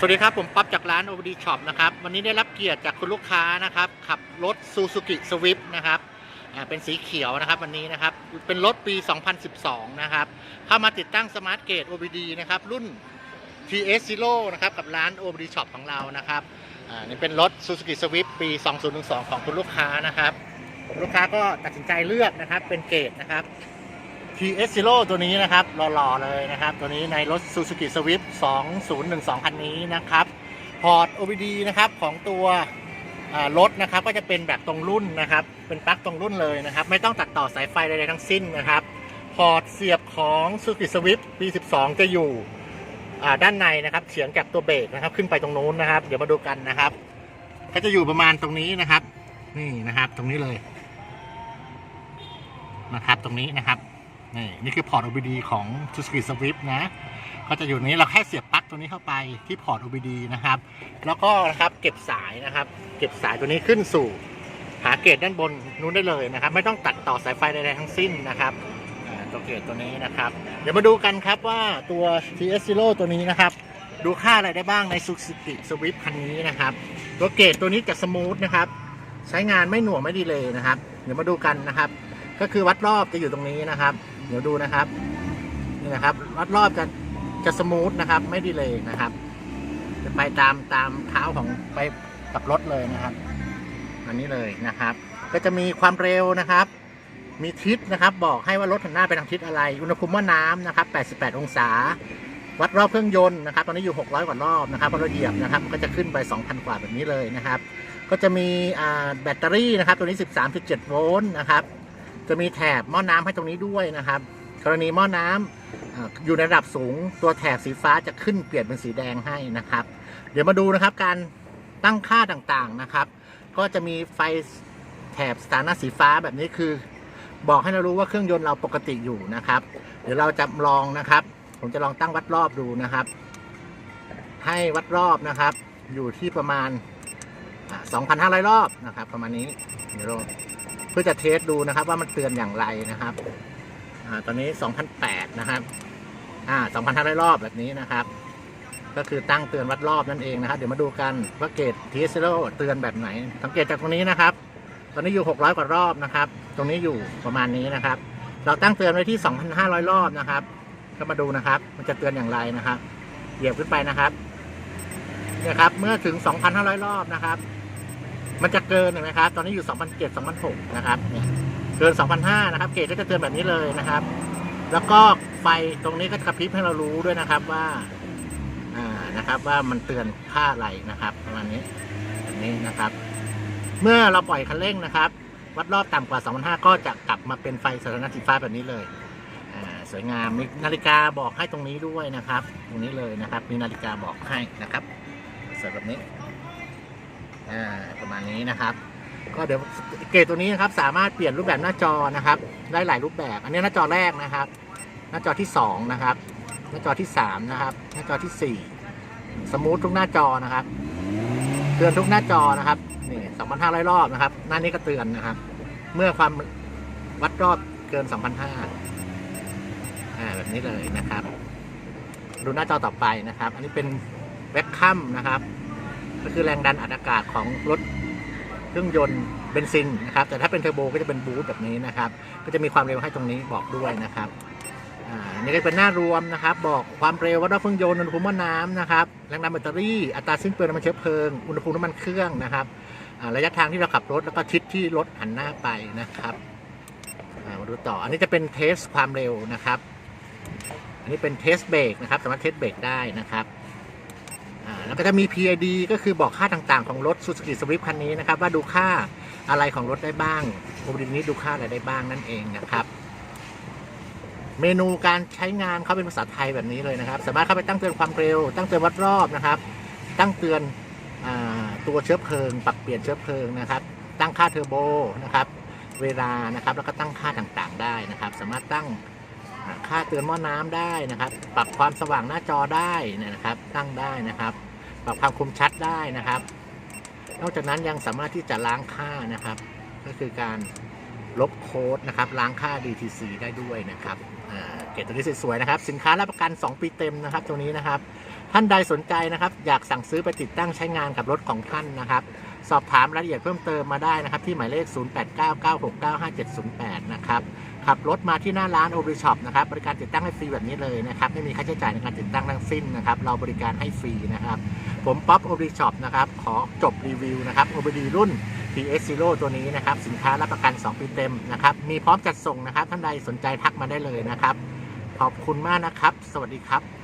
สวัสดีครับ ผมป๊อปจากร้าน OBD Shop นะครับ วันนี้ได้รับเกียรติจากคุณลูกค้านะครับ ขับรถ Suzuki Swift นะครับเป็นสีเขียวนะครับวันนี้นะครับ เป็นรถปี 2012 นะครับ เข้ามาติดตั้ง Smart Gate OBD นะครับ รุ่น TS Zero นะครับ กับร้าน OBD Shop ของเรานะครับนี่เป็นรถ Suzuki Swift ปี 2012 ของคุณลูกค้านะครับ ลูกค้าก็ตัดสินใจเลือกนะครับ เป็นเกรดนะครับ TS Zero ตัวนี้นะครับหล่อๆเลยนะครับ ตัวนี้ในรถ Suzuki Swift 2012 คันนี้นะครับ พอร์ต OBD นะครับของตัวรถนะครับก็จะเป็นแบบตรงรุ่นนะครับ เป็นปลั๊กตรงรุ่นเลยนะครับ ไม่ต้องตัดต่อสายไฟใดๆทั้งสิ้นนะครับ พอร์ตเสียบของ Suzuki Swift ปี 12 จะอยู่ด้านในนะครับเฉียงจากตัวเบรกนะครับ ขึ้นไปตรงนู้นนะครับ เดี๋ยวมาดูกันนะครับ ก็จะอยู่ประมาณตรงนี้นะครับ นี่นะครับตรงนี้เลยนะครับ ตรงนี้นะครับ นี่นี่คือพอร์ต OBD ของ Suzuki Swift นะ ก็จะอยู่นี้เราแค่เสียบปลั๊กตัวนี้เข้าไปที่พอร์ต OBD นะครับ แล้วก็นะครับเก็บสายนะครับ เก็บสายตัวนี้ขึ้นสู่ หาเกจด้านบนนู้นได้เลยนะครับ ไม่ต้องตัดต่อสายไฟใดๆทั้งสิ้นนะครับตัวเกจตัวนี้นะครับ เดี๋ยวมาดูกันครับว่าตัว TS Zero ตัวนี้นะครับ ดูค่าอะไรได้บ้างใน Suzuki Swift คันนี้นะครับ ตัวเกจตัวนี้จะสมูทนะครับ ใช้งานไม่หน่วงไม่ดีเลยนะครับ เดี๋ยวมาดูกันนะครับ ก็คือวัดรอบจะอยู่ตรงนี้นะครับ เดี๋ยวดูนะครับ นี่นะครับวัดรอบจะจะสมูทนะครับ ไม่ดีเลยนะครับ จะไปตามตามเท้าของไปกับรถเลยนะครับ อันนี้เลยนะครับ ก็จะมีความเร็วนะครับ มีทิศนะครับ บอกให้ว่ารถหันหน้าไปทางทิศอะไร อุณหภูมิว่าน้ำนะครับ 88 องศา วัดรอบเครื่องยนต์นะครับ ตอนนี้อยู่ 600 กว่ารอบนะครับพอเราเหยียบนะครับ ก็จะขึ้นไป 2,000 กว่าแบบนี้เลยนะครับ ก็จะมีแบตเตอรี่นะครับ ตัวนี้ 13.7 โวลต์นะครับ จะมีแถบหม้อน้ำให้ตรงนี้ด้วยนะครับ กรณีหม้อน้ำอ่าอยู่ในระดับสูงตัวแถบสีฟ้าจะขึ้นเปลี่ยนเป็นสีแดงให้นะครับ เดี๋ยวมาดูนะครับการตั้งค่าต่างๆนะครับ ก็จะมีไฟแถบสถานะสีฟ้าแบบนี้คือ บอกให้เรารู้ว่าเครื่องยนต์เราปกติอยู่นะครับ เดี๋ยวเราจะลองนะครับ ผมจะลองตั้งวัดรอบดูนะครับ ให้วัดรอบนะครับ อยู่ที่ประมาณ 2,500 รอบนะครับ ประมาณนี้เดี๋ยว เพื่อจะเทสดูนะครับ ว่ามันเตือนอย่างไรนะครับอ่าตอนนี้ 2,008 นะครับอ่า2,500 รอบแบบนี้นะครับ ก็คือตั้งเตือนวัดรอบนั่นเองนะครับ เดี๋ยวมาดูกันว่าเกรด t s 0เตือนแบบไหน สังเกตจากตรงนี้นะครับ ตอนนี้อยู่ 600 กว่ารอบนะครับ ตรงนี้อยู่ประมาณนี้นะครับ เราตั้งเตือนไว้ที่ 2,500 รอบนะครับ ก็มาดูนะครับ มันจะเตือนอย่างไรนะครับ เหยียบขึ้นไปนะครับเนี่ยครับ เมื่อถึง 2,500 รอบนะครับ มันจะเกินเห็นไหมครับ ตอนนี้อยู่ 2007 2006 นะครับเนี่ยเกิน 2005 นะครับ เกรดก็จะเตือนแบบนี้เลยนะครับ แล้วก็ไฟตรงนี้ก็กระพริบให้เรารู้ด้วยนะครับว่า อ่า นะครับว่ามันเตือนค่าอะไรนะครับประมาณนี้แบบนี้นะครับ เมื่อเราปล่อยคันเร่งนะครับ วัดรอบต่ำกว่า2,500ก็จะกลับมาเป็นไฟสถานะสีฟ้าแบบนี้เลย อ่า สวยงามมีนาฬิกาบอกให้ตรงนี้ด้วยนะครับ ตรงนี้เลยนะครับ มีนาฬิกาบอกให้นะครับสวยแบบนี้ อ่าประมาณนี้นะครับ ก็เดี๋ยวเกรดตัวนี้นะครับสามารถเปลี่ยนรูปแบบหน้าจอนะครับ ได้หลายรูปแบบ อันนี้หน้าจอแรกนะครับ หน้าจอที่สองนะครับ หน้าจอที่สามนะครับ หน้าจอที่สี่สมูททุกหน้าจอนะครับเตือนทุกหน้าจอนะครับนี่สองพรอบนะครับ หน้านี้ก็เตือนนะครับ เมื่อความวัดรอบเกินสองพันห้าอ่าแบบนี้เลยนะครับ ดูหน้าจอต่อไปนะครับ อันนี้เป็นแบ็คคัมนะครับ ก็คือแรงดันอัดอากาศของรถเครื่องยนต์เบนซินนะครับ แต่ถ้าเป็นเทอร์โบก็จะเป็นบูทแบบนี้นะครับ ก็จะมีความเร็วให้ตรงนี้บอกด้วยนะครับอ่านี่ก็เป็นหน้ารวมนะครับ บอกความเร็ววัดรอบเครื่องยนต์อุณหภูมิหม้อน้ำนะครับแรงดันแบตเตอรี่อัตราสิ้นเปลืองน้ำมันเชื้อเพลิงอุณหภูมิน้ำมันเครื่องนะครับระยะทางที่เราขับรถแล้วก็ทิศที่รถหันหน้าไปนะครับมาดูต่ออันนี้จะเป็นเทสความเร็วนะครับ อันนี้เป็นเทสเบรกนะครับสามารถเทสเบรกได้นะครับ ก็จะมี PID ก็คือบอกค่าต่างๆ ของรถ Suzuki Swift คันนี้นะครับ ว่าดูค่าอะไรของรถได้บ้างโมบิลนี้ดูค่าอะไรได้บ้างนั่นเองนะครับ เมนูการใช้งานเขาเป็นภาษาไทยแบบนี้เลยนะครับ สามารถเข้าไปตั้งเตือนความเร็ว ตั้งเตือนวัดรอบนะครับ ตั้งเตือนอตัวเชื้อเพลิง ปรับเปลี่ยนเชื้อเพลิงนะครับ ตั้งค่าเทอร์โบนะครับ เวลานะครับ แล้วก็ตั้งค่าต่างๆได้นะครับ สามารถตั้งค่าเตือนหม้อน้ำได้นะครับ ปรับความสว่างหน้าจอได้นะครับ ตั้งได้นะครับ ปรับความคมชัดได้นะครับ นอกจากนั้นยังสามารถที่จะล้างค่านะครับ ก็คือการลบโค้ดนะครับล้างค่า DTC ได้ด้วยนะครับเกรดตัวนี้สวยๆนะครับ สินค้ารับประกัน 2 ปีเต็มนะครับ ตัวนี้นะครับ ท่านใดสนใจนะครับ อยากสั่งซื้อไปติดตั้งใช้งานกับรถของท่านนะครับ สอบถามรายละเอียดเพิ่มเติมมาได้นะครับ ที่หมายเลข 0899695708 นะครับ ขับรถมาที่หน้าร้านโอริช็อปนะครับบริการติดตั้งให้ฟรีแบบนี้เลยนะครับไม่มีค่าใช้จ่ายในการติดตั้งทั้งสิ้นนะครับเราบริการให้ฟรีนะครับ ผมป๊อปโอริช็อปนะครับขอจบรีวิวนะครับ OBD รุ่น TS0 ตัวนี้นะครับสินค้ารับประกัน 2 ปีเต็มนะครับมีพร้อมจัดส่งนะครับท่านใดสนใจทักมาได้เลยนะครับ ขอบคุณมากนะครับ สวัสดีครับ